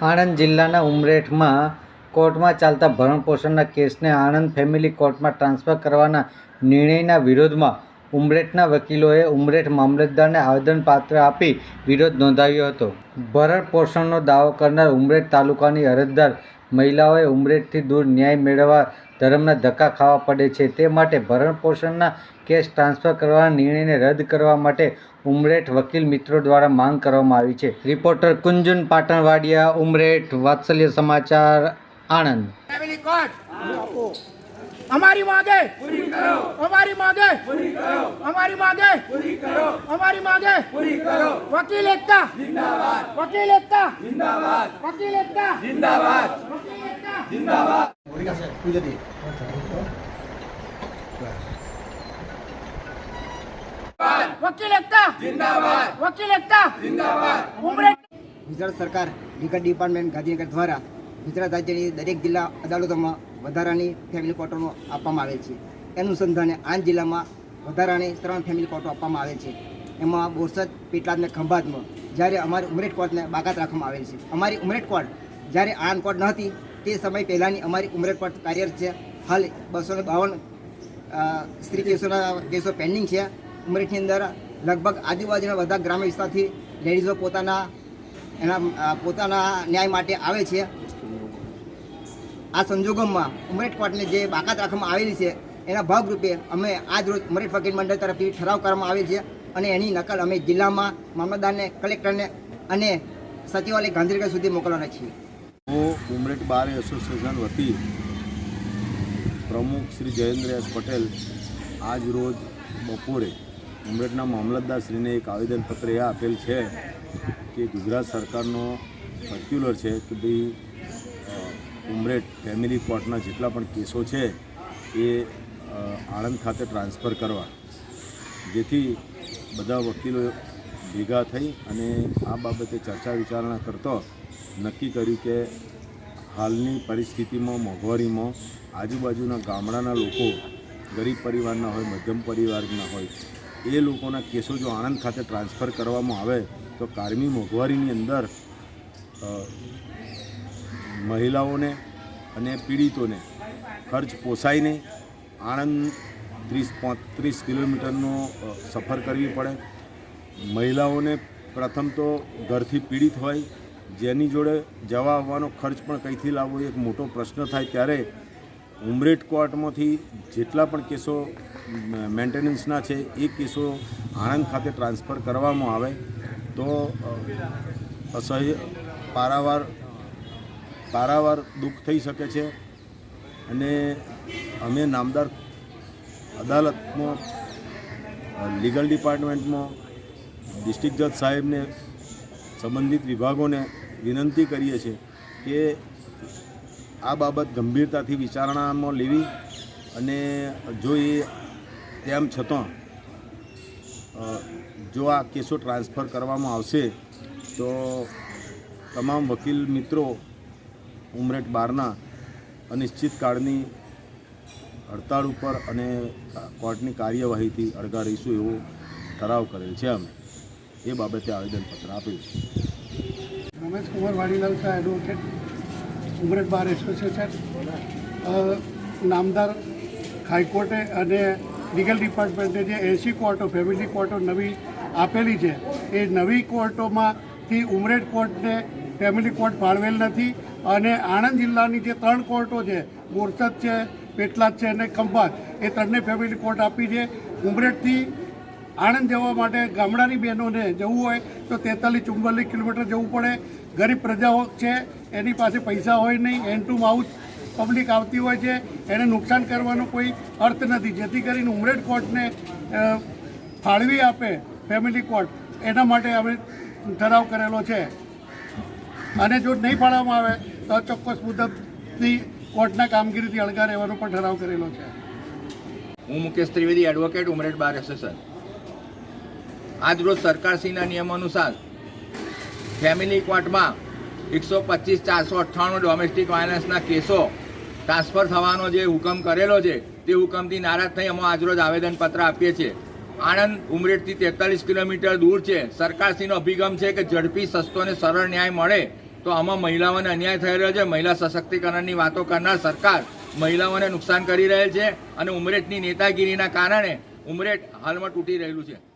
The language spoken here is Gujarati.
આણંદ જિલ્લાના ઉમરેઠમાં કોર્ટમાં ચાલતા ભરણપોષણના કેસને આણંદ ફેમિલી કોર્ટમાં ટ્રાન્સફર કરવાના નિર્ણયના વિરોધમાં ઉમરેઠના વકીલોએ ઉમરેઠ મામલતદારને આવેદનપાત્ર આપી વિરોધ નોંધાવ્યો હતો. ભરણપોષણનો દાવો કરનાર ઉમરેઠ તાલુકાની અરજદાર મહિલાઓએ ઉમરેઠથી દૂર ન્યાય મેળવવા ધર્મના ધક્કા ખાવા પડે છે. તે માટે ભરણપોષણના કેસ ટ્રાન્સફર કરવાના નિર્ણયને રદ કરવા માટે ઉમરેઠ વકીલ મિત્રો દ્વારા માંગ કરવામાં આવી છે. રિપોર્ટર કુંજુન પાટણવાડિયા, ઉમરેઠ, વાત્સલ્ય સમાચાર, આણંદ. ફેમિલી કોર્ટ અમારી માંગે અમારી માંગે અમારી માંગે અમારી માંગે વકીલ એકતા વકીલ એકતા વકીલ એકતા વકીલ એકતા વકીલ એકતા વકીલ એકતા ઉમરેઠ ગુજરાત સરકાર લીગલ ડિપાર્ટમેન્ટ ગાંધીનગર દ્વારા ગુજરાત રાજ્યની દરેક જિલ્લા અદાલતોમાં વધારાની ફેમિલી કોર્ટો આપવામાં આવે છે. અનુસંધાને આણંદ જિલ્લામાં વધારાની ત્રણ ફેમિલી કોર્ટો આપવામાં આવે છે. એમાં બોરસદ, પેટલાદ અને ખંભાતમાં જ્યારે અમારી ઉમરેઠ કોર્ટને બાકાત રાખવામાં આવેલ છે. અમારી ઉમરેઠ કોર્ટ જ્યારે આણંદ કોર્ટ ન હતી, તે સમય પહેલાંની અમારી ઉમરેઠ કોર્ટ કાર્યરત છે. હાલ બસો બાવન સ્ત્રી કેસોના કેસો પેન્ડિંગ છે. ઉમરેઠની અંદર લગભગ આજુબાજુના બધા ગ્રામ્ય વિસ્તારથી લેડીઝો પોતાના એના પોતાના ન્યાય માટે આવે છે. આ સંજોગોમાં ઉમરેઠ કોર્ટને જે બાકાત રાખવામાં આવેલી છે, એના ભાગરૂપે અમે આજ રોજ ઉમરેઠ વકીલ મંડળ તરફથી ઠરાવ કરવામાં આવેલ છે અને એની નકલ અમે જિલ્લામાં મામલતદારને, કલેક્ટરને અને સચિવાલય ગાંધીનગર સુધી મોકલવાના છીએ. હું ઉમરેઠ બાર એસોસિએશન વતી પ્રમુખ શ્રી જયેન્દ્ર પટેલ આજ રોજ બપોરે ઉમરેઠના મામલતદારશ્રીને એક આવેદનપત્ર એ આપેલ છે કે ગુજરાત સરકારનો સર્ક્યુલર છે કે ભાઈ ઉમરેઠ ફેમિલી કોર્ટના જેટલા પણ કેસો છે, એ આણંદ ખાતે ટ્રાન્સફર કરવા. જેથી બધા વકીલો ભેગા થઈ અને આ બાબતે ચર્ચા વિચારણા કરતો, નક્કી કર્યું કે હાલની પરિસ્થિતિમાં, મોંઘવારીમાં આજુબાજુના ગામડાના લોકો, ગરીબ પરિવારના હોય, મધ્યમ પરિવારના હોય, એ લોકોના કેસો જો આણંદ ખાતે ટ્રાન્સફર કરવામાં આવે, તો કારમી મોંઘવારીની અંદર મહિલાઓને અને પીડિતોને ખર્ચ પોસાય નહીં આણંદ ત્રીસ પાંત્રીસ કિલોમીટરનો સફર કરવી પડે. મહિલાઓને પ્રથમ તો ઘરથી પીડિત હોય, જેની જોડે જવા આવવાનો ખર્ચ પણ કંઈથી લાવવો એક મોટો પ્રશ્ન થાય ત્યારે ઉમરેઠ કોર્ટમાંથી જેટલા પણ કેસો મેન્ટેનન્સના છે, એ કેસો આણંદ ખાતે ટ્રાન્સફર કરવામાં આવે તો અસહ્ય પારાવાર પારાવાર દુઃખ થઈ શકે છે અને અમે નામદાર અદાલતમાં લીગલ ડિપાર્ટમેન્ટમાં, ડિસ્ટ્રિક્ટ જજ સાહેબને, સંબંધિત વિભાગોને વિનંતી કરીએ છીએ કે આ બાબત ગંભીરતાથી વિચારણામાં લેવી અને જો એ તેમ છતાં જો આ કેસો ટ્રાન્સફર કરવામાં આવશે, તો તમામ વકીલ મિત્રો ઉમરેઠ બારના અનિશ્ચિત કાળની હડતાળ ઉપર અને કોર્ટની કાર્યવાહીથી અળગા રહીશું એવો ઠરાવ કરેલ છે અમે. એ બાબતે આવેદનપત્ર આપ્યું. છે Ramesh Kumar Vadilal Shah advocate Umreth bar association નામદાર હાઈકોર્ટે અને લીગલ ડિપાર્ટમેન્ટે જે એસી કોર્ટો ફેમિલી કોર્ટો નવી આપેલી છે, એ નવી કોર્ટોમાંથી ઉમરેટ કોર્ટને ફેમિલી કોર્ટ ફાળવેલ નથી. અને આણંદ જિલ્લાની જે ત્રણ કોર્ટો છે, બોરસદ છે, પેટલાદ છે અને ખંભાત, એ ત્રણને ફેમિલી કોર્ટ આપી છે. ઉમરેઠથી આણંદ જવા માટે ગામડાની બહેનોને જવું હોય તો તેતાલીસ ચુમ્માલીસ કિલોમીટર જવું પડે. ગરીબ પ્રજાઓ છે, એની પાસે પૈસા હોય નહીં એન્ડ ટુ માઉથ પબ્લિક આવતી હોય છે. એને નુકસાન કરવાનો કોઈ અર્થ નથી. જેથી કરીને ઉમરેઠ કોર્ટને ફાળવી આપે ફેમિલી કોર્ટ એના માટે અમે ઠરાવ કરેલો છે. અને જો નહીં ફાળવવામાં આવે તો ચોક્કસ મુદતની કોર્ટના કામગીરીથી અળગા રહેવાનો પણ ઠરાવ કરેલો છે. હું Mukesh Trivedi advocate Umreth bar association આજરોજ સરકારશ્રીના નિયમ અનુસાર ફેમિલી કોર્ટમાં એકસો પચીસ, ચારસો અઠ્ઠાણું ડોમેસ્ટિક વાયલન્સના કેસો ટ્રાન્સફર થવાનો જે હુકમ કરેલો છે, તે હુકમથી નારાજ થઈ અમે આજરોજ આવેદનપત્ર આપીએ છીએ. આણંદ, ઉમરેઠથી તેતાલીસ કિલોમીટર દૂર છે. સરકારશ્રીનો અભિગમ છે કે ઝડપી, સસ્તો અને સરળ ન્યાય મળે તો આમાં મહિલાઓને અન્યાય થઈ રહ્યો છે. મહિલા સશક્તિકરણની વાતો કરનાર સરકાર મહિલાઓને નુકસાન કરી રહેલ છે અને ઉમરેઠની નેતાગીરીના કારણે ઉમરેઠ હાલમાં તૂટી રહેલું છે.